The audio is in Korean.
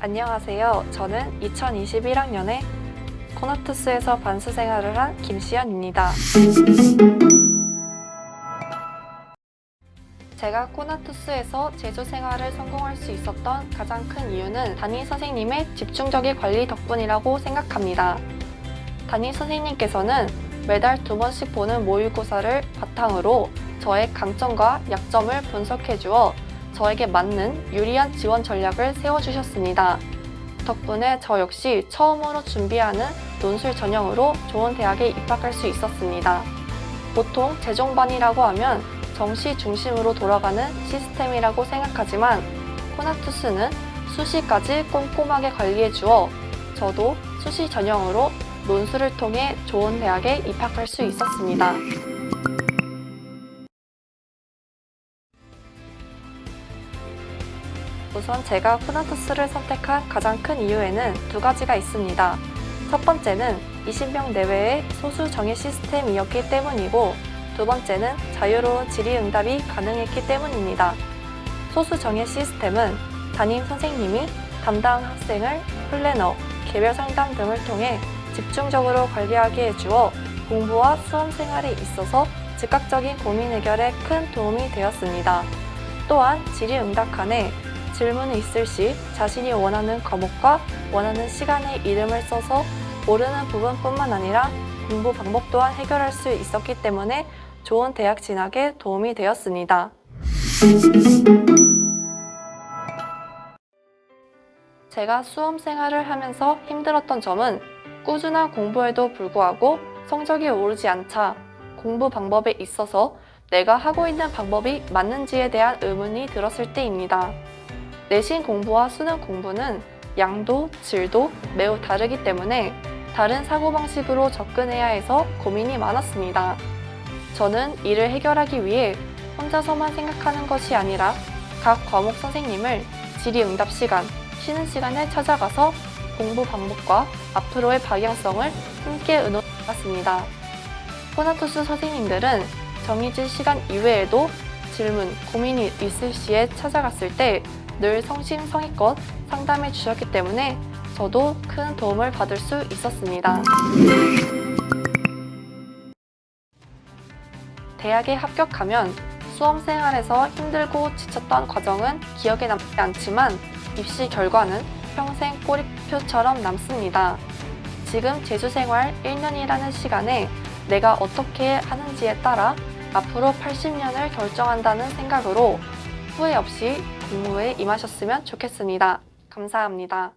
안녕하세요. 저는 2021학년에 코나투스에서 반수 생활을 한 김시연입니다. 제가 코나투스에서 제조 생활을 성공할 수 있었던 가장 큰 이유는 담임 선생님의 집중적인 관리 덕분이라고 생각합니다. 담임 선생님께서는 매달 두 번씩 보는 모의고사를 바탕으로 저의 강점과 약점을 분석해 주어 저에게 맞는 유리한 지원 전략을 세워주셨습니다. 덕분에 저 역시 처음으로 준비하는 논술 전형으로 좋은 대학에 입학할 수 있었습니다. 보통 재종반이라고 하면 정시 중심으로 돌아가는 시스템이라고 생각하지만 코나투스는 수시까지 꼼꼼하게 관리해 주어 저도 수시 전형으로 논술을 통해 좋은 대학에 입학할 수 있었습니다. 우선 제가 코나투스를 선택한 가장 큰 이유에는 두 가지가 있습니다. 첫 번째는 20명 내외의 소수 정예 시스템이었기 때문이고 두 번째는 자유로운 질의응답이 가능했기 때문입니다. 소수 정예 시스템은 담임 선생님이 담당 학생을 플래너, 개별 상담 등을 통해 집중적으로 관리하게 해주어 공부와 수험 생활에 있어서 즉각적인 고민 해결에 큰 도움이 되었습니다. 또한 질의응답 칸에 질문이 있을 시 자신이 원하는 과목과 원하는 시간에 이름을 써서 모르는 부분뿐만 아니라 공부 방법 또한 해결할 수 있었기 때문에 좋은 대학 진학에 도움이 되었습니다. 제가 수험 생활을 하면서 힘들었던 점은 꾸준한 공부에도 불구하고 성적이 오르지 않자 공부 방법에 있어서 내가 하고 있는 방법이 맞는지에 대한 의문이 들었을 때입니다. 내신 공부와 수능 공부는 양도, 질도 매우 다르기 때문에 다른 사고방식으로 접근해야 해서 고민이 많았습니다. 저는 이를 해결하기 위해 혼자서만 생각하는 것이 아니라 각 과목 선생님을 질의응답 시간, 쉬는 시간에 찾아가서 공부 방법과 앞으로의 방향성을 함께 의논해봤습니다. 포나투스 선생님들은 정해진 시간 이외에도 질문, 고민이 있을 시에 찾아갔을 때 늘 성심성의껏 상담해 주셨기 때문에 저도 큰 도움을 받을 수 있었습니다. 대학에 합격하면 수험 생활에서 힘들고 지쳤던 과정은 기억에 남지 않지만 입시 결과는 평생 꼬리표처럼 남습니다. 지금 재수 생활 1년이라는 시간에 내가 어떻게 하는지에 따라 앞으로 80년을 결정한다는 생각으로 후회 없이 공부에 임하셨으면 좋겠습니다. 감사합니다.